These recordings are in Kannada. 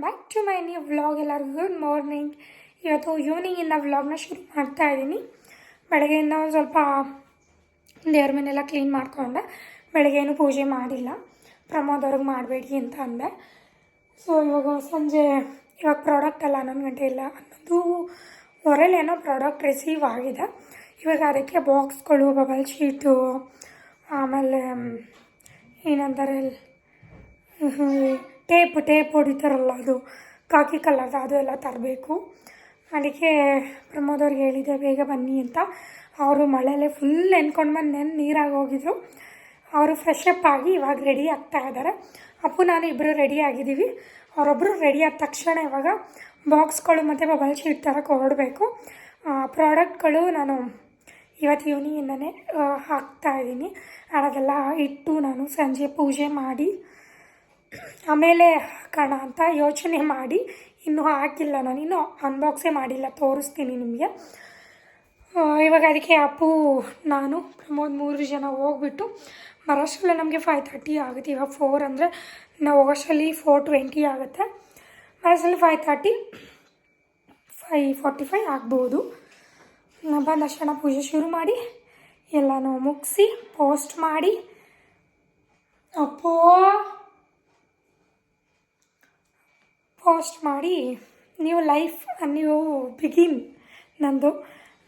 Back to my new vlog ಎಲ್ಲರಿಗೂ ಗುಡ್ ಮಾರ್ನಿಂಗ್ ಇವತ್ತು ಈವ್ನಿಂಗಿಂದ ವ್ಲಾಗ್ನ ಶುರು ಮಾಡ್ತಾ ಇದ್ದೀನಿ. ಬೆಳಗ್ಗೆಯಿಂದ ಒಂದು ಸ್ವಲ್ಪ ದೇವ್ರ ಮನೆಯೆಲ್ಲ ಕ್ಲೀನ್ ಮಾಡ್ಕೊಂಡೆ. ಬೆಳಗ್ಗೆ ಏನು ಪೂಜೆ ಮಾಡಿಲ್ಲ. ಪ್ರಮೋದವ್ರಿಗೆ ಮಾಡಬೇಡಿ ಅಂತ ಅಂದೆ. ಸೊ ಇವಾಗ ಸಂಜೆ, ಇವಾಗ ಪ್ರಾಡಕ್ಟ್ ಎಲ್ಲ ಹನ್ನೊಂದು ಗಂಟೆ ಇಲ್ಲ. ಹನ್ನೊಂದು ಹೊರಲೇನೋ ಪ್ರಾಡಕ್ಟ್ ರಿಸೀವ್ ಆಗಿದೆ. ಇವಾಗ ಅದಕ್ಕೆ ಬಾಕ್ಸ್ಗಳು ಬಬಲ್ ಶೀಟು ಆಮೇಲೆ ಏನಂತಾರೆ ಟೇಪ್ ಟೇಪ್ ಹೊಡಿತಾರಲ್ಲ ಅದು. ಕಾಕಿ ಕಲರ್ದು ಅದು ಎಲ್ಲ ತರಬೇಕು. ಅದಕ್ಕೆ ಪ್ರಮೋದ್ ಅವ್ರಿಗೆ ಹೇಳಿದೆ, ಬೇಗ ಬನ್ನಿ ಅಂತ. ಅವರು ಮಳೆಯಲ್ಲೇ ಫುಲ್ ನೆನ್ಕೊಂಡು ಬಂದು ನೆನ್ ನೀರಾಗಿ ಹೋಗಿದ್ರು. ಅವರು ಫ್ರೆಶ್ ಅಪ್ ಆಗಿ ಇವಾಗ ರೆಡಿ ಆಗ್ತಾ ಇದ್ದಾರೆ ಅಪ್ಪು, ನಾನು ಇಬ್ಬರು ರೆಡಿ ಆಗಿದ್ದೀವಿ. ಅವರೊಬ್ಬರು ರೆಡಿ ಆದ ತಕ್ಷಣ ಇವಾಗ ಬಾಕ್ಸ್ಗಳು ಮತ್ತು ಮೊಬೈಲ್ ಶೀಟ್ ಥರಕ್ಕೆ ಹೊರಡಬೇಕು. ಪ್ರಾಡಕ್ಟ್ಗಳು ನಾನು ಇವತ್ತು ಈವ್ನಿಂಗಿಂದನೇ ಹಾಕ್ತಾ ಇದ್ದೀನಿ. ಅದೆಲ್ಲ ಇಟ್ಟು ನಾನು ಸಂಜೆ ಪೂಜೆ ಮಾಡಿ ಆಮೇಲೆ ಹಾಕೋಣ ಅಂತ ಯೋಚನೆ ಮಾಡಿ, ಇನ್ನೂ ಹಾಕಿಲ್ಲ ನಾನು, ಇನ್ನೂ ಅನ್ಬಾಕ್ಸೇ ಮಾಡಿಲ್ಲ, ತೋರಿಸ್ತೀನಿ ನಿಮಗೆ. ಇವಾಗ ಅದಕ್ಕೆ ಅಪ್ಪು, ನಾನು, ಪ್ರಮೋದ್ ಮೂರು ಜನ ಹೋಗ್ಬಿಟ್ಟು ಬರೋಷ್ಟರಲ್ಲಿ ನಮಗೆ ಫೈವ್ ತರ್ಟಿ ಆಗುತ್ತೆ, ಇವಾಗ ಫೋರ್ ಅಂದರೆ ನಾವು ಹೋಗೋಷ್ಟರಲ್ಲಿ ಫೋರ್ ಟ್ವೆಂಟಿ ಆಗುತ್ತೆ. ಬರೋಷ್ಟರಲ್ಲಿ five thirty five forty five ಆಗ್ಬೋದು ಬಂದ ಅಷ್ಟಣ ಪೂಜೆ ಶುರು ಮಾಡಿ, ಎಲ್ಲನೂ ಮುಗಿಸಿ ಪೋಸ್ಟ್ ಮಾಡಿ, ಅಪ್ಪೋ ಪೋಸ್ಟ್ ಮಾಡಿ, ನೀವು ಲೈಫ್, ನೀವು ಬಿಗಿನ್ ನಂದು.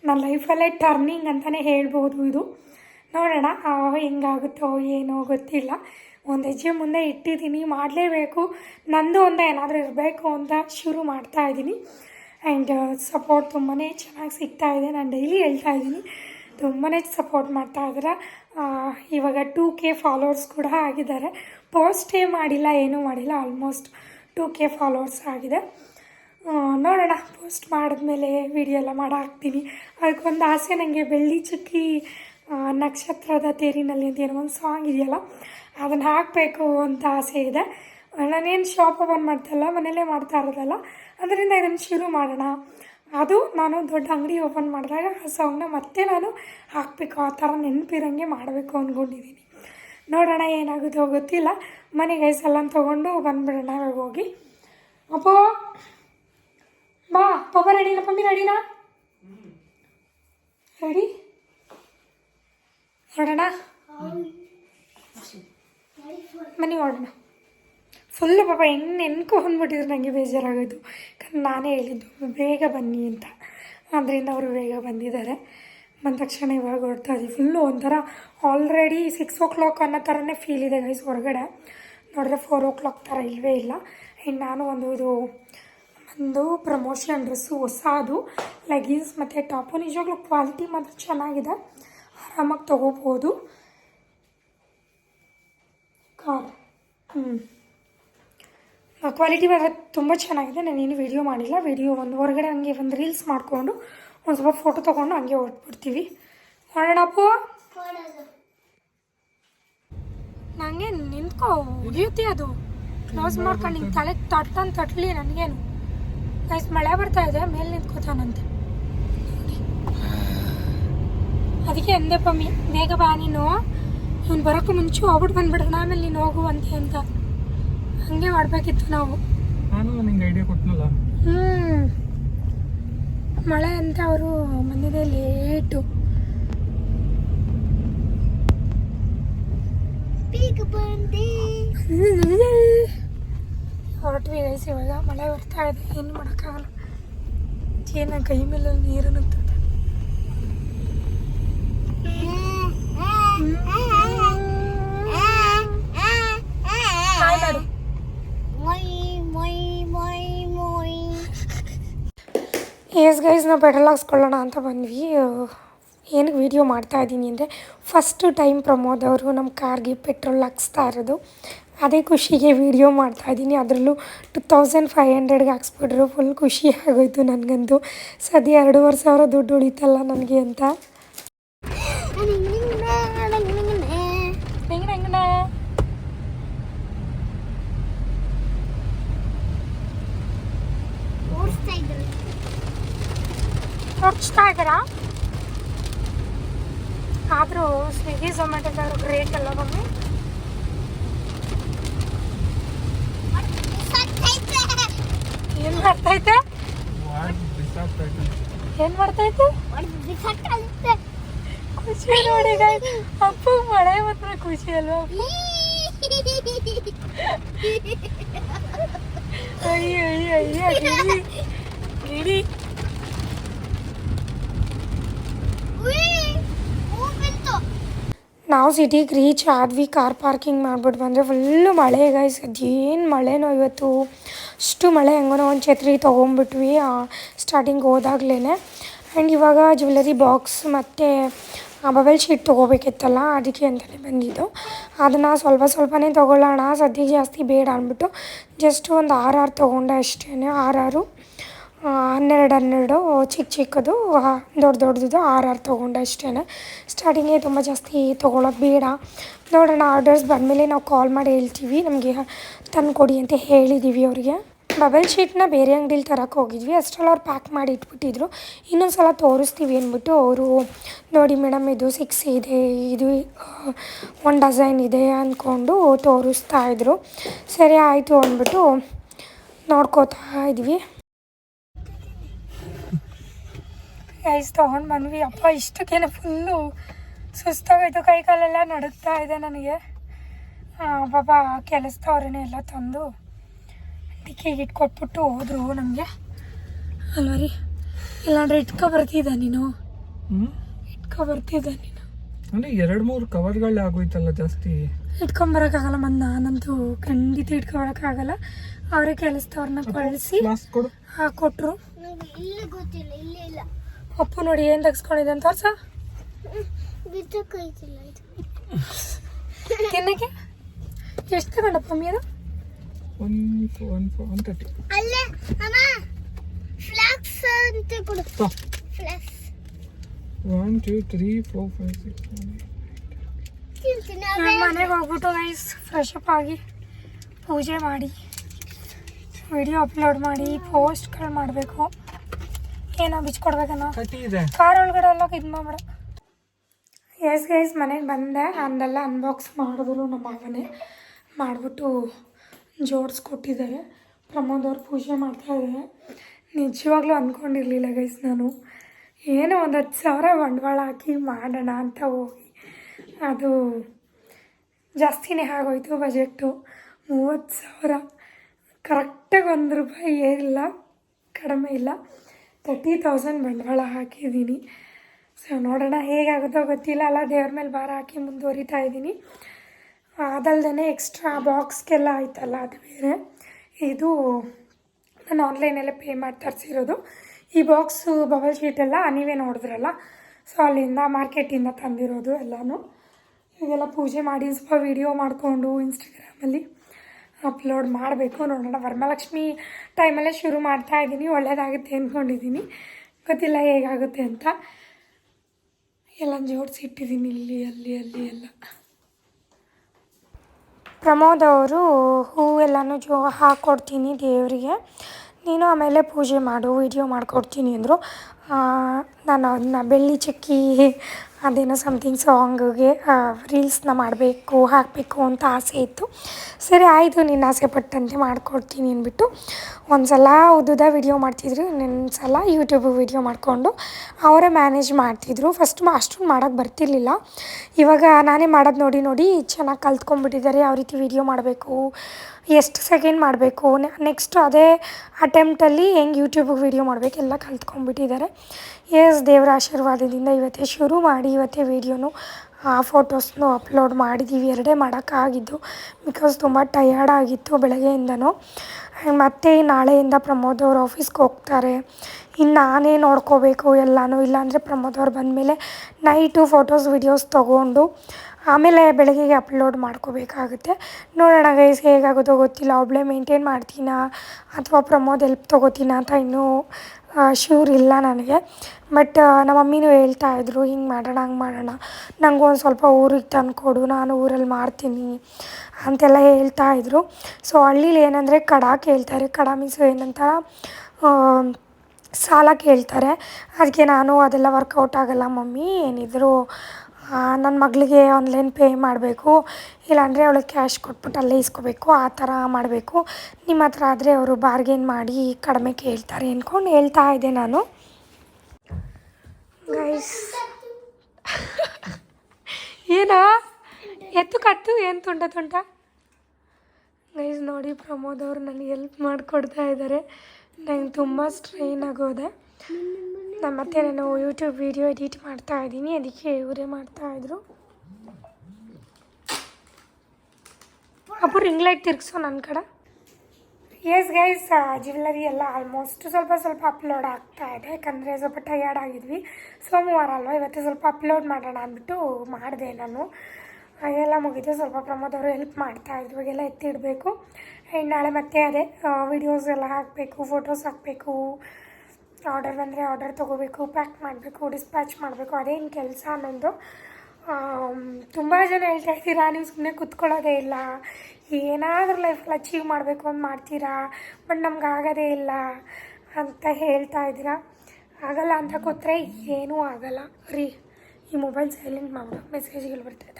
ನನ್ನ ಲೈಫಲ್ಲೇ ಟರ್ನಿಂಗ್ ಅಂತಲೇ ಹೇಳ್ಬೋದು ಇದು. ನೋಡೋಣ ಹೆಂಗಾಗುತ್ತೋ ಏನೋ ಗೊತ್ತಿಲ್ಲ. ಒಂದು ಹೆಜ್ಜೆ ಮುಂದೆ ಇಟ್ಟಿದ್ದೀನಿ, ಮಾಡಲೇಬೇಕು. ನಂದು ಒಂದು ಏನಾದರೂ ಇರಬೇಕು ಅಂತ ಶುರು ಮಾಡ್ತಾ ಇದ್ದೀನಿ. ಆ್ಯಂಡ್ ಸಪೋರ್ಟ್ ತುಂಬಾ ಚೆನ್ನಾಗಿ ಸಿಗ್ತಾ ಇದೆ. ನಾನು ಡೈಲಿ ಹೇಳ್ತಾ ಇದ್ದೀನಿ ತುಂಬಾ ಸಪೋರ್ಟ್ ಮಾಡ್ತಾ ಇದ್ದಾರೆ. ಇವಾಗ ಟೂ ಕೆ ಫಾಲೋವರ್ಸ್ ಕೂಡ ಆಗಿದ್ದಾರೆ. ಪೋಸ್ಟೇ ಮಾಡಿಲ್ಲ, ಏನೂ ಮಾಡಿಲ್ಲ. ಆಲ್ಮೋಸ್ಟ್ ಟೂ ಕೆ ಫಾಲೋವರ್ಸ್ ಆಗಿದೆ. ನೋಡೋಣ ಪೋಸ್ಟ್ ಮಾಡಿದ್ಮೇಲೆ ವಿಡಿಯೋ ಎಲ್ಲ ಮಾಡಿ ಹಾಕ್ತೀನಿ ಅದಕ್ಕೊಂದು ಆಸೆ ನನಗೆ ಬೆಳ್ಳಿ ಚುಕ್ಕಿ ನಕ್ಷತ್ರದ ತೇರಿನಲ್ಲಿ ಅಂತ ಏನೋ ಒಂದು ಸಾಂಗ್ ಇದೆಯಲ್ಲ, ಅದನ್ನು ಹಾಕಬೇಕು ಅಂತ ಆಸೆ ಇದೆ. ನಾನೇನು ಶಾಪ್ ಓಪನ್ ಮಾಡ್ತಲ್ಲ, ಮನೇಲೇ ಮಾಡ್ತಾ ಇರೋದಲ್ಲ, ಅದರಿಂದ ಇದನ್ನು ಶುರು ಮಾಡೋಣ. ಅದು ನಾನು ದೊಡ್ಡ ಅಂಗಡಿ ಓಪನ್ ಮಾಡಿದಾಗ ಆ ಸಾಂಗ್ನ ಮತ್ತೆ ನಾನು ಹಾಕಬೇಕು, ಆ ಥರ ನೆನಪಿರೋಂಗೆ ಮಾಡಬೇಕು ಅಂದ್ಕೊಂಡಿದ್ದೀನಿ ನೋಡೋಣ ಏನಾಗುತ್ತೋ ಗೊತ್ತಿಲ್ಲ. ಮನೆಗೆ ಐಸೆಲ್ಲ ತೊಗೊಂಡು ಬಂದ್ಬಿಡೋಣ ಇವಾಗ ಹೋಗಿ. ಅಪ್ಪೋ, ಬಾ ಪಾಪ ರೆಡಿನಾ ಪಮ್ಮಿ ರೆಡಿನಾ ರೆಡಿ ನೋಡೋಣ? ಮನೆ ಹೊಡೋಣ ಫುಲ್ಲು ಪಾಪ ಹೆಂಗ್ ನೆನ್ಕೊ ಬಂದ್ಬಿಟ್ಟಿದ್ರು ನನಗೆ ಬೇಜಾರಾಗೋದು ನಾನೇ ಹೇಳಿದ್ದು, ಬೇಗ ಬನ್ನಿ ಅಂತ. ಅದರಿಂದ ಅವರು ಬೇಗ ಬಂದಿದ್ದಾರೆ. ಬಂದ ತಕ್ಷಣ ಇವಾಗ ಹೊರಡ್ತಾ ಇದ್ದೀವಿ ಫುಲ್ಲು ಒಂಥರ ಆಲ್ರೆಡಿ ಸಿಕ್ಸ್ ಓ ಕ್ಲಾಕ್ ಅನ್ನೋ ಥರನೇ ಫೀಲ್ ಇದೆ ಗೈಸ್ ಹೊರಗಡೆ. ನೋಡಿದ್ರೆ ಫೋರ್ ಓ ಕ್ಲಾಕ್ ಥರ ಇಲ್ಲವೇ ಇಲ್ಲ. ಇನ್ನು ನಾನು ಒಂದು ಇದು, ಒಂದು ಪ್ರಮೋಷನ್ ಡ್ರೆಸ್ಸು ಹೊಸದು ಲೆಗಿನ್ಸ್ ಮತ್ತು ಟಾಪು ನಿಜವಾಗ್ಲೂ ಕ್ವಾಲಿಟಿ ಮಾತ್ರ ಚೆನ್ನಾಗಿದೆ. ಆರಾಮಾಗಿ ತೊಗೋಬೋದು. ಕಾರ್. ಹ್ಞೂ ಕ್ವಾಲಿಟಿ ಮಾತ್ರ ತುಂಬ ಚೆನ್ನಾಗಿದೆ. ನಾನೇನು ವೀಡಿಯೋ ಮಾಡಿಲ್ಲ. ವೀಡಿಯೋ ಒಂದು ಹೊರಗಡೆ ಹಂಗೆ ಒಂದು ರೀಲ್ಸ್ ಮಾಡಿಕೊಂಡು ಒಂದು ಸ್ವಲ್ಪ ಫೋಟೋ ತೊಗೊಂಡು ಹಂಗೆ ಹೊರಟ್ಬಿಡ್ತೀವಿ. ನೋಡೋಣಪ್ಪು ನನಗೆ ನಿಂತ್ಕೋ ಉಳಿಯುತ್ತೆ ಅದು. ಕ್ಲೋಸ್ ಮಾಡ್ಕೊಂಡು ಹಿಂಗೆ ತಲೆ ತಟ್ಟಂತ ತಟ್ಲಿ ನನಗೇನು. ಗೈಸ್ ಮಳೆ ಬರ್ತಾ ಇದೆ ಮೇಲೆ ನಿಂತ್ಕೋತಾನಂತೆ ಅದಕ್ಕೆ ಅಂದೆ ಪಮ್ಮಿ ಬೇಗ ಬಾ ನೀನು. ಇವ್ನು ಬರೋಕ್ಕೂ ಮುಂಚೆ ಹೋಗ್ಬಿಟ್ಟು ಬಂದ್ಬಿಡ್ರಿ ಆಮೇಲೆ ನೀನು ಹೋಗುವಂತೆ ಅಂತ ಹಂಗೆ ಮಾಡಬೇಕಿತ್ತು ನಾವು. ನಾನು ನಿಂಗೆ ಐಡಿಯಾ ಕೊಟ್ಟನಲ್ಲ ಹ್ಞೂ ಮಳೆ ಅಂತ ಅವರು ಬಂದಿದೆ ಲೇಟು. ಹೊರಟ್ವಿ ಗೈಸ್ ಇವಾಗ ಮಳೆ ಬರ್ತಾ ಇದೆ ಏನು ಮಾಡೋಕ್ಕಾಗಲ್ಲ. ಏನ ಕೈ ಮೇಲೆ ನೀರು ಹಾಯ್ ಮಾಡು ಎಸ್ ಗೈಸ್ ನಾವು ಪೆಟ್ರೋಲ್ ಹಾಕ್ಸ್ಕೊಳ್ಳೋಣ ಅಂತ ಬಂದ್ವಿ. ಏನಕ್ಕೆ ವೀಡಿಯೋ ಮಾಡ್ತಾ ಇದ್ದೀನಿ ಅಂದರೆ ಫಸ್ಟು ಟೈಮ್ ಪ್ರಮೋದ್ ಅವರು ನಮ್ಮ ಕಾರ್ಗೆ ಪೆಟ್ರೋಲ್ ಹಾಕ್ಸ್ತಾ ಇರೋದು. ಅದೇ ಖುಷಿಗೆ ವೀಡಿಯೋ ಮಾಡ್ತಾ ಇದ್ದೀನಿ. ಅದರಲ್ಲೂ ಟು ತೌಸಂಡ್ ಫೈವ್ ಹಂಡ್ರೆಡ್ಗೆ ಹಾಕ್ಸ್ಬಿಟ್ರು. ಫುಲ್ ಖುಷಿ ಆಗೋಯ್ತು ನನಗಂತೂ. ಸದ್ಯ ಎರಡೂವರೆ ಸಾವಿರ ದುಡ್ಡು ಉಳಿತಲ್ಲ ನನಗೆ ಅಂತ. ನೋಡ್ತಾ ಇದ್ದೀರಾ? ಆದರೂ ಸ್ವಿಗ್ಗಿ ಝೊಮ್ಯಾಟೊದವ್ರ ರೇಟ್ ಅಲ್ಲ ಮಮ್ಮಿ ಸತ್ತೈತೆ ಬರ್ತೈತೆ. ಏನು ಮಾಡ್ತೈತೆ? ಖುಷಿ ನೋಡಿ ಅಪ್ಪು, ಮಳೆ ಮಾತ್ರ ಖುಷಿ ಅಲ್ವಾ? ಅಯ್ಯ ಅಯ್ಯ ಅಯ್ಯ ಗಿಡಿ ಗಿಡಿ ನಾವು ಸಿಟಿಗೆ ರೀಚ್ ಆದ್ವಿ ಕಾರ್ ಪಾರ್ಕಿಂಗ್ ಮಾಡಿಬಿಟ್ಟು ಬಂದರೆ ಫುಲ್ಲು ಮಳೆ ಗೈಸ್ ಅದೇನು ಮಳೆನೋ ಇವತ್ತು? ಅಷ್ಟು ಮಳೆ ಹೆಂಗನೋ ಒಂದು ಛತ್ರಿ ತೊಗೊಂಬಿಟ್ವಿ ಸ್ಟಾರ್ಟಿಂಗ್ ಹೋದಾಗ್ಲೇ ಆ್ಯಂಡ್ ಇವಾಗ ಜ್ಯುವೆಲ್ಲರಿ ಬಾಕ್ಸ್ ಮತ್ತು ಬಬಲ್ ಶೀಟ್ ತೊಗೋಬೇಕಿತ್ತಲ್ಲ ಅದಕ್ಕೆ ಅಂತಲೇ ಬಂದಿದ್ದು. ಅದನ್ನು ಸ್ವಲ್ಪ ಸ್ವಲ್ಪನೇ ತೊಗೊಳ್ಳೋಣ ಸದ್ಯಕ್ಕೆ ಜಾಸ್ತಿ ಬೇಡ ಅಂದ್ಬಿಟ್ಟು ಜಸ್ಟ್ ಒಂದು ಆರು ಆರು ತೊಗೊಂಡೆ ಅಷ್ಟೇ ಆರು ಆ, ಹನ್ನೆರಡು ಹನ್ನೆರಡು ಚಿಕ್ಕ ಚಿಕ್ಕದು ದೊಡ್ಡ, ದೊಡ್ಡದು, ಆರು ಆರು ತೊಗೊಂಡೆ ಅಷ್ಟೇ ಸ್ಟಾರ್ಟಿಂಗೇ ತುಂಬ ಜಾಸ್ತಿ ತೊಗೊಳೋದು ಬೇಡ. ನೋಡೋಣ ಆರ್ಡರ್ಸ್ ಬಂದಮೇಲೆ ನಾವು ಕಾಲ್ ಮಾಡಿ ಹೇಳ್ತೀವಿ. ನಮಗೆ ತಂದು ಕೊಡಿ ಅಂತ ಹೇಳಿದ್ದೀವಿ ಅವರಿಗೆ. ಬಬಲ್ ಶೀಟ್ನ ಬೇರೆ ಅಂಗಡಿಲಿ ತರಕ್ಕೆ ಹೋಗಿದ್ವಿ. ಅಷ್ಟರಲ್ಲಿ ಅವ್ರು ಪ್ಯಾಕ್ ಮಾಡಿ ಇಟ್ಬಿಟ್ಟಿದ್ರು. ಇನ್ನೊಂದು ಸಲ ತೋರಿಸ್ತೀವಿ ಅಂದ್ಬಿಟ್ಟು ಅವರು, ನೋಡಿ ಮೇಡಮ್ ಇದು ಸಿಕ್ಸ್ ಇದೆ. ಇದು ಒಂದು ಡಸೈನ್ ಇದೆ ಅಂದ್ಕೊಂಡು ತೋರಿಸ್ತಾ ಇದ್ರು. ಸರಿ, ಆಯಿತು ಅಂದ್ಬಿಟ್ಟು ನೋಡ್ಕೋತಾ ಇದ್ವಿ. ಐಸ್ ತೊಗೊಂಡು ಬಂದ್ವಿ ಅಪ್ಪ ಇಷ್ಟಕ್ಕೇನೆ ಫುಲ್ಲು ಸುಸ್ತಾಗೋಯ್ತು ಕೈ ಕಾಲೆಲ್ಲ ನಡುಗ್ತಾ ಇದೆ ನನಗೆ. ಪಾಪ ಕೆಲಸದವ್ರನ್ನೇ ಎಲ್ಲ ತಂದು ಡಿಕ್ಕಿಗೆ ಇಟ್ಕೊಟ್ಬಿಟ್ಟು ಹೋದ್ರು ನಮಗೆ. ಅಲ್ವ ರೀ ಇಲ್ಲಾಂದ್ರೆ ಇಟ್ಕೊ ಬರ್ತಿದ್ದ ನೀನು? ಹ್ಮ್? ಇಟ್ಕೊ ಬರ್ತಿದ್ದ ನೀನು? ಅಂದರೆ ಎರಡು ಮೂರು ಕವರ್ಗಳು ಆಗೋಯ್ತಲ್ಲ ಜಾಸ್ತಿ. ಇಟ್ಕೊಂಬರೋಕ್ಕಾಗಲ್ಲ ಮತ್ತು ನಾನಂತೂ ಖಂಡಿತ ಇಟ್ಕೊಬರೋಕ್ಕಾಗಲ್ಲ ಅವರೇ ಕೆಲಸದವ್ರನ್ನ ಕಳಿಸಿ ಲಾಸ್ಟ್ ಕೊಡು ಹಾಕೊಟ್ರು ನಂಗೆ ಇಲ್ಲಿ ಗೊತ್ತಿಲ್ಲ ಇಲ್ಲಿ ಇಲ್ಲ ಅಪ್ಪು ನೋಡಿ ಏನು ತೆಗ್ಸ್ಕೊಂಡಿದೆ ಅಂತ ತೋರ್ಸ ಬಿದ್ದಕ್ಕೈತಿಲ್ಲ ಇದು ತಿನ್ನಕ್ಕೆ ಎಷ್ಟು ತಗೊಂಡಪ್ಪ ಮೀರು ಒನ್ ಒನ್ ಒನ್ ತರ್ಟಿ ಅಲ್ಲೇ ಅಮ್ಮ ಫ್ಲಾಕ್ಸ್ ಅಂತ ಕೊಡು flax one two three four five six ತಿಂತೀನಿ ನಾನು ಮನೆಗೆ ಹೋಗ್ಬಿಟ್ಟು ಗೈಸ್ ಫ್ರೆಶ್ ಅಪ್ ಆಗಿ ಪೂಜೆ ಮಾಡಿ ವಿಡಿಯೋ ಅಪ್ಲೋಡ್ ಮಾಡಿ ಪೋಸ್ಟ್ಗಳು ಮಾಡಬೇಕು ಏನೋ ಬಿಚ್ಕೊಡ್ಬೇಕೇನೋ. ಕಾರ್ ಒಳಗಡೆ ಎಲ್ಲ ಇದು ಮಾಡ್ಬೇಡ. ಎಸ್ ಗೈಸ್ ಮನೆಗೆ ಬಂದೆ. ಅಂದೆಲ್ಲ ಅನ್ಬಾಕ್ಸ್ ಮಾಡಿದ್ರು ನಮ್ಮ ಮಾವನೇ. ಮಾಡಿಬಿಟ್ಟು ಜೋಡಿಸ್ಕೊಟ್ಟಿದ್ದಾರೆ ಪ್ರಮೋದ್ ಅವ್ರು ಪೂಜೆ ಮಾಡ್ತಾ ಇದ್ದಾರೆ ನಿಜವಾಗ್ಲೂ ಅಂದ್ಕೊಂಡಿರಲಿಲ್ಲ ಗೈಸ್ ನಾನು. ಏನೋ ಒಂದು ಹತ್ತು ಸಾವಿರ ಬಂಡವಾಳ ಹಾಕಿ ಮಾಡೋಣ ಅಂತ ಹೋಗಿ. ಅದು ಜಾಸ್ತಿನೇ ಆಗೋಯ್ತು ಬಜೆಟ್ಟು. ಮೂವತ್ತು ಸಾವಿರ. ಕರೆಕ್ಟಾಗಿ ಒಂದು ರೂಪಾಯಿ ಏನಿಲ್ಲ ಕಡಿಮೆ ಇಲ್ಲ. ತರ್ಟಿ ತೌಸಂಡ್ ಬಂಡವಾಳ ಹಾಕಿದ್ದೀನಿ. ಸೊ ನೋಡೋಣ ಹೇಗಾಗುತ್ತೋ ಗೊತ್ತಿಲ್ಲ. ಅಲ್ಲ, ದೇವ್ರ ಮೇಲೆ ಭಾರ ಹಾಕಿ ಮುಂದುವರಿತಾ ಇದ್ದೀನಿ. ಅದಲ್ಲದೆ ಎಕ್ಸ್ಟ್ರಾ ಬಾಕ್ಸ್ಗೆಲ್ಲ ಆಯ್ತಲ್ಲ, ಅದು ಬೇರೆ. ಇದು ನಾನು ಆನ್ಲೈನಲ್ಲೇ ಪೇ ಮಾಡಿ ತರಿಸಿರೋದು. ಈ ಬಾಕ್ಸು ಬಬಲ್ ಶೀಟೆಲ್ಲ ನೀವೇ ನೋಡಿದ್ರಲ್ಲ? ಸೊ ಅಲ್ಲಿಂದ ಮಾರ್ಕೆಟಿಂದ ತಂದಿರೋದು ಎಲ್ಲನೂ. ಇವೆಲ್ಲ ಪೂಜೆ ಮಾಡಿ ಸ್ವಲ್ಪ ವೀಡಿಯೋ ಮಾಡಿಕೊಂಡು ಇನ್ಸ್ಟಾಗ್ರಾಮಲ್ಲಿ ಅಪ್ಲೋಡ್ ಮಾಡಬೇಕು ನೋಡೋಣ. ವರಮಹಾಲಕ್ಷ್ಮಿ ಟೈಮಲ್ಲೇ ಶುರು ಮಾಡ್ತಾ ಇದ್ದೀನಿ. ಒಳ್ಳೇದಾಗುತ್ತೆ ಅಂದ್ಕೊಂಡಿದ್ದೀನಿ ಗೊತ್ತಿಲ್ಲ ಹೇಗಾಗುತ್ತೆ ಅಂತ. ಎಲ್ಲ ಜೋಡಿಸಿ ಇಟ್ಟಿದ್ದೀನಿ ಇಲ್ಲಿ, ಅಲ್ಲಿ ಅಲ್ಲಿ ಎಲ್ಲ. ಪ್ರಮೋದ್ ಅವರು ಹೂವೆಲ್ಲನೂ ಜೋ ಹಾಕ್ಕೊಡ್ತೀನಿ ದೇವರಿಗೆ. ನೀನು ಆಮೇಲೆ ಪೂಜೆ ಮಾಡು ವಿಡಿಯೋ ಮಾಡಿಕೊಡ್ತೀನಿ ಅಂದರು. ನಾನು ಅದನ್ನ ಬೆಳ್ಳಿ ಚಕ್ಕಿ ಅದೇನೋ ಸಮಥಿಂಗ್ ಸಾಂಗಿಗೆ ರೀಲ್ಸ್ನ ಮಾಡಬೇಕು, ಹಾಕಬೇಕು ಅಂತ ಆಸೆ ಇತ್ತು. ಸರಿ, ಆಯಿತು ನಿನ್ನ ಆಸೆ ಪಟ್ಟಂತೆ ಮಾಡಿಕೊಡ್ತೀನಿ ಅಂದ್ಬಿಟ್ಟು ಒಂದು ಸಲ ಉದ್ದುದ ವಿಡಿಯೋ ಮಾಡ್ತಿದ್ರು ಇನ್ನೊಂದು ಸಲ ವಿಡಿಯೋ ಮಾಡಿಕೊಂಡು ಅವರೇ ಮ್ಯಾನೇಜ್ ಮಾಡ್ತಿದ್ರು. ಫಸ್ಟ್ ಅಷ್ಟೊಂದು ಮಾಡೋಕ್ಕೆ ಬರ್ತಿರ್ಲಿಲ್ಲ. ಇವಾಗ ನಾನೇ ಮಾಡೋದು ನೋಡಿ ನೋಡಿ, ಚೆನ್ನಾಗಿ ಕಲ್ತ್ಕೊಂಡ್ಬಿಟ್ಟಿದ್ದಾರೆ, ಯಾವ ರೀತಿ ವಿಡಿಯೋ ಮಾಡಬೇಕು ಎಷ್ಟು ಸೆಕೆಂಡ್ ಮಾಡಬೇಕು? ನೆಕ್ಸ್ಟ್ ಅದೇ ಅಟೆಂಪ್ಟಲ್ಲಿ ಹೆಂಗೆ ಯೂಟ್ಯೂಬಿಗೆ ವೀಡಿಯೋ ಮಾಡಬೇಕು ಎಲ್ಲ ಕಲ್ತ್ಕೊಂಡ್ಬಿಟ್ಟಿದ್ದಾರೆ. ಎಸ್ ದೇವರ ಆಶೀರ್ವಾದದಿಂದ ಇವತ್ತೇ ಶುರು ಮಾಡಿ, ಇವತ್ತೇ ವೀಡಿಯೋನು ಆ ಫೋಟೋಸ್ನು ಅಪ್ಲೋಡ್ ಮಾಡಿದ್ದೀವಿ ಎರಡೇ ಮಾಡೋಕ್ಕಾಗಿದ್ದು ಬಿಕಾಸ್ ತುಂಬ ಟಯರ್ಡ್ ಆಗಿತ್ತು ಬೆಳಗ್ಗೆಯಿಂದನೂ. ಮತ್ತೆ ನಾಳೆಯಿಂದ ಪ್ರಮೋದ್ ಅವ್ರ ಆಫೀಸ್ಗೆ ಹೋಗ್ತಾರೆ. ಇನ್ನು ನಾನೇ ನೋಡ್ಕೋಬೇಕು ಎಲ್ಲನೂ. ಇಲ್ಲಾಂದರೆ ಪ್ರಮೋದ್ ಅವ್ರು ಬಂದಮೇಲೆ ನೈಟು ಫೋಟೋಸ್ ವೀಡಿಯೋಸ್ ತೊಗೊಂಡು ಆಮೇಲೆ ಬೆಳಗ್ಗೆಗೆ ಅಪ್ಲೋಡ್ ಮಾಡ್ಕೋಬೇಕಾಗುತ್ತೆ. ನೋಡೋಣ ಗೈಸ್ ಹೇಗಾಗುತ್ತೋ ಗೊತ್ತಿಲ್ಲ. ಒಬ್ಬಳೇ ಮೇಂಟೈನ್ ಮಾಡ್ತೀನಾ? ಅಥವಾ ಪ್ರಮೋದ್ ಹೆಲ್ಪ್ ತೊಗೋತೀನ ಅಂತ ಇನ್ನೂ ಶ್ಯೂರ್ ಇಲ್ಲ ನನಗೆ. ಬಟ್ ನಮ್ಮ ಮಮ್ಮಿನೂ ಹೇಳ್ತಾ ಇದ್ರು, ಹಿಂಗೆ ಮಾಡೋಣ, ಹಂಗೆ ಮಾಡೋಣ. ನನಗೂ ಒಂದು ಸ್ವಲ್ಪ ಊರಿಗೆ ತಂದುಕೊಡು ನಾನು ಊರಲ್ಲಿ ಮಾಡ್ತೀನಿ. ಅಂತೆಲ್ಲ ಹೇಳ್ತಾ ಇದ್ರು. ಸೊ ಹಳ್ಳೀಲಿ ಏನಂದರೆ ಕಡಾ ಕೇಳ್ತಾರೆ ಕಡಾ ಮೀನ್ಸ್ ಏನಂತ ಸಾಲ ಕೇಳ್ತಾರೆ ಅದಕ್ಕೆ ನಾನು ಅದೆಲ್ಲ ವರ್ಕೌಟ್ ಆಗಲ್ಲ ಮಮ್ಮಿ. ಏನಿದ್ರು ನನ್ನ ಮಗಳಿಗೆ ಆನ್ಲೈನ್ ಪೇ ಮಾಡಬೇಕು. ಇಲ್ಲಾಂದರೆ ಅವಳಿಗೆ ಕ್ಯಾಶ್ ಕೊಟ್ಬಿಟ್ಟು ಅಲ್ಲೇ ಇಸ್ಕೋಬೇಕು. ಆ ಥರ ಮಾಡಬೇಕು. ನಿಮ್ಮ ಹತ್ರ ಆದರೆ ಅವರು ಬಾರ್ಗೇನ್ ಮಾಡಿ ಕಡಿಮೆ ಕೇಳ್ತಾರೆ ಅಂದ್ಕೊಂಡು ಹೇಳ್ತಾ ಇದ್ದೆ ನಾನು. ಗೈಸ್ ಏನೋ? ಎತ್ತು ಕತ್ತು ಏನು ತುಂಟ ತುಂಟ? ಗೈಸ್ ನೋಡಿ ಪ್ರಮೋದ್ ಅವರು ನನಗೆ ಹೆಲ್ಪ್ ಮಾಡಿಕೊಡ್ತಾ ಇದ್ದಾರೆ ನಂಗೆ ತುಂಬ ಸ್ಟ್ರೈನ್ ಆಗೋದೆ. ನಾನು ಮತ್ತೆ ನಾನು ಯೂಟ್ಯೂಬ್ ವೀಡಿಯೋ ಎಡಿಟ್ ಮಾಡ್ತಾ ಇದ್ದೀನಿ. ಅದಕ್ಕೆ ಇವರೇ ಮಾಡ್ತಾಯಿದ್ರು ಅಪ್ಪು ರಿಂಗ್ ಲೈಟ್ ತಿರ್ಗಿಸು ನನ್ನ ಕಡೆ. ಎಸ್ ಗೈಸ್ ಜ್ಯುವೆಲ್ಲರಿ ಎಲ್ಲ ಆಲ್ಮೋಸ್ಟ್ ಸ್ವಲ್ಪ ಸ್ವಲ್ಪ ಅಪ್ಲೋಡ್ ಆಗ್ತಾ ಇದೆ. ಯಾಕಂದರೆ ಸ್ವಲ್ಪ ಟಯರ್ಡ್ ಆಗಿದ್ವಿ. ಸೋಮವಾರ ಅಲ್ವಾ? ಇವತ್ತು ಸ್ವಲ್ಪ ಅಪ್ಲೋಡ್ ಮಾಡೋಣ ಅಂದ್ಬಿಟ್ಟು ಮಾಡಿದೆ ನಾನು. ಎಲ್ಲ ಮುಗಿದು ಸ್ವಲ್ಪ ಪ್ರಮೋದ್ ಅವರು ಹೆಲ್ಪ್ ಮಾಡ್ತಾಯಿದ್ರು ಇವಾಗೆಲ್ಲ ಎತ್ತಿಡಬೇಕು. ಆ್ಯಂಡ್ ನಾಳೆ ಮತ್ತೆ ಅದೇ ವಿಡಿಯೋಸ್ ಎಲ್ಲ ಹಾಕಬೇಕು ಫೋಟೋಸ್ ಹಾಕಬೇಕು. ಆರ್ಡರ್ ಬಂದರೆ ಆರ್ಡರ್ ತೊಗೋಬೇಕು ಪ್ಯಾಕ್ ಮಾಡಬೇಕು ಡಿಸ್ಪ್ಯಾಚ್ ಮಾಡಬೇಕು ಅದೇನು ಕೆಲಸ ಅನ್ನೋದು. ತುಂಬ ಜನ ಹೇಳ್ತಾ ಇದ್ದೀರಾ, ನೀವು ಸುಮ್ಮನೆ ಕೂತ್ಕೊಳ್ಳೋದೇ ಇಲ್ಲ. ಏನಾದರೂ ಲೈಫಲ್ಲಿ ಅಚೀವ್ ಮಾಡಬೇಕು ಅಂತ ಮಾಡ್ತೀರಾ ಬಟ್ ನಮ್ಗೆ ಆಗೋದೇ ಇಲ್ಲ ಅಂತ ಹೇಳ್ತಾ ಇದ್ದೀರಾ. ಆಗಲ್ಲ ಅಂತ ಕೂತ್ರೆ ಏನೂ ಆಗಲ್ಲ. ರೀ, ಈ ಮೊಬೈಲ್ ಸೈಲೆಂಟ್ ಮಾಡ್ಬಿಡು ಮೆಸೇಜ್ಗಳು ಬರ್ತಾಯಿದೆ ಈ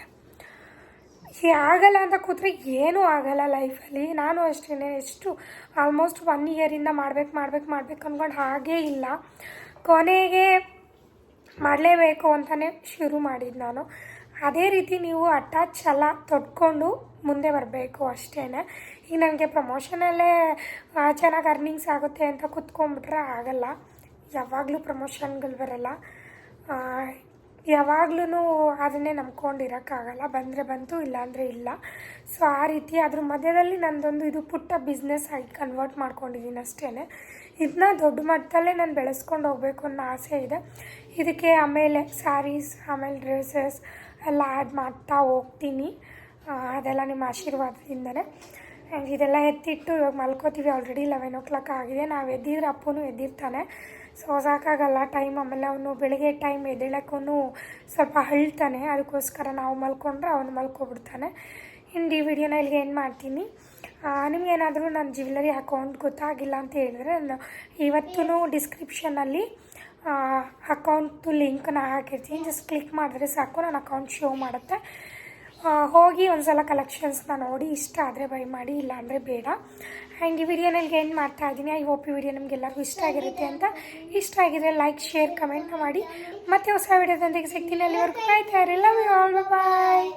ಆಗಲ್ಲ ಅಂತ ಕೂತ್ರೆ ಏನೂ ಆಗಲ್ಲ ಲೈಫಲ್ಲಿ. ನಾನು ಅಷ್ಟೇ ಎಷ್ಟು ಆಲ್ಮೋಸ್ಟ್ ಒನ್ ಇಯರಿಂದ ಮಾಡ್ಬೇಕು ಮಾಡ್ಬೇಕು ಮಾಡ್ಬೇಕು ಅಂದ್ಕೊಂಡು ಹಾಗೇ ಇಲ್ಲ. ಕೊನೆಗೆ ಮಾಡಲೇಬೇಕು ಅಂತಲೇ ಶುರು ಮಾಡಿದ್ದು ನಾನು. ಅದೇ ರೀತಿ ನೀವು ಅಟ್ಯಾಚ್ ಎಲ್ಲ ತೊಡ್ಕೊಂಡು ಮುಂದೆ ಬರಬೇಕು ಅಷ್ಟೇ ಈಗ ನನಗೆ ಪ್ರಮೋಷನಲ್ಲೇ ಚೆನ್ನಾಗಿ ಅರ್ನಿಂಗ್ಸ್ ಆಗುತ್ತೆ ಅಂತ ಕುತ್ಕೊಂಡ್ಬಿಟ್ರೆ ಆಗಲ್ಲ. ಯಾವಾಗಲೂ ಪ್ರಮೋಷನ್ಗಳು ಬರಲ್ಲ. ಯಾವಾಗ್ಲೂ ಅದನ್ನೇ ನಂಬ್ಕೊಂಡಿರೋಕ್ಕಾಗಲ್ಲ. ಬಂದರೆ ಬಂತು, ಇಲ್ಲಾಂದರೆ ಇಲ್ಲ. ಸೊ ಆ ರೀತಿ ಅದ್ರ ಮಧ್ಯದಲ್ಲಿ ನಂದೊಂದು ಇದು ಪುಟ್ಟ ಬಿಸ್ನೆಸ್ ಆಗಿ ಕನ್ವರ್ಟ್ ಮಾಡ್ಕೊಂಡಿದ್ದೀನಿ ಅಷ್ಟೇ ಇದನ್ನ ದೊಡ್ಡ ಮಟ್ಟದಲ್ಲೇ ನಾನು ಬೆಳೆಸ್ಕೊಂಡು ಹೋಗಬೇಕು ಅನ್ನೋ ಆಸೆ ಇದೆ. ಇದಕ್ಕೆ ಆಮೇಲೆ ಸ್ಯಾರೀಸ್ ಆಮೇಲೆ ಡ್ರೆಸ್ಸಸ್ ಎಲ್ಲ ಆ್ಯಡ್ ಮಾಡ್ತಾ ಹೋಗ್ತೀನಿ. ಅದೆಲ್ಲ ನಿಮ್ಮ ಆಶೀರ್ವಾದದಿಂದನೇ. ಇದೆಲ್ಲ ಎತ್ತಿಟ್ಟು ಇವಾಗ ಮಲ್ಕೋತೀವಿ. ಆಲ್ರೆಡಿ ಲೆವೆನ್ ಓ ಕ್ಲಾಕ್ ಆಗಿದೆ. ನಾವು ಎದ್ದಿದ್ರೆ ಅಪ್ಪನೂ ಎದ್ದಿರ್ತಾನೆ. ಸೊ ಸಾಕಾಗಲ್ಲ ಟೈಮ್ ಆಮೇಲೆ ಅವನು ಬೆಳಗ್ಗೆ ಟೈಮ್ ಎದ್ದೇಳಕ್ಕೂ ಸ್ವಲ್ಪ ಅಳ್ತಾನೆ. ಅದಕ್ಕೋಸ್ಕರ ನಾವು ಮಲ್ಕೊಂಡ್ರೆ ಅವನು ಮಲ್ಕೊಬಿಡ್ತಾನೆ. ಈ ವಿಡಿಯೋನ ಇಲ್ಲಿಗೆ ಏನು ಮಾಡ್ತೀನಿ. ನಿಮಗೇನಾದರೂ ನನ್ನ ಜ್ಯುವೆಲರಿ ಅಕೌಂಟ್ ಗೊತ್ತಾಗಿಲ್ಲ ಅಂತ ಹೇಳಿದ್ರೆ ನಾನು ಇವತ್ತೂ ಡಿಸ್ಕ್ರಿಪ್ಷನಲ್ಲಿ ಅಕೌಂಟು ಲಿಂಕ್ನ ಹಾಕಿರ್ತೀನಿ. ಜಸ್ಟ್ ಕ್ಲಿಕ್ ಮಾಡಿದ್ರೆ ಸಾಕು, ನನ್ನ ಅಕೌಂಟ್ ಶೋ ಮಾಡುತ್ತೆ. ಹೋಗಿ ಒಂದ್ಸಲ ಕಲೆಕ್ಷನ್ಸ್ನ ನೋಡಿ, ಇಷ್ಟ ಆದರೆ ಬೈ ಮಾಡಿ, ಇಲ್ಲಾಂದರೆ ಬೇಡ. ಆ್ಯಂಡ್ ಈ ವಿಡಿಯೋನಲ್ಲಿ ಏನು ಮಾಡ್ತಾ ಇದ್ದೀನಿ. ಐ ಹೋಪ್ ಈ ವಿಡಿಯೋ ನಿಮಗೆಲ್ಲರಿಗೂ ಇಷ್ಟ ಆಗಿರುತ್ತೆ ಅಂತ. ಇಷ್ಟ ಆಗಿದ್ರೆ ಲೈಕ್ ಶೇರ್ ಕಮೆಂಟ್ ಮಾಡಿ. ಮತ್ತೆ ಹೊಸ ವಿಡಿಯೋದೊಂದಿಗೆ ಸಿಗ್ತೀನಿ ಅಲ್ಲಿವರೆಗೂ. ಕಾಯ್ತಾ ಆಲ್ ಬಾಯ್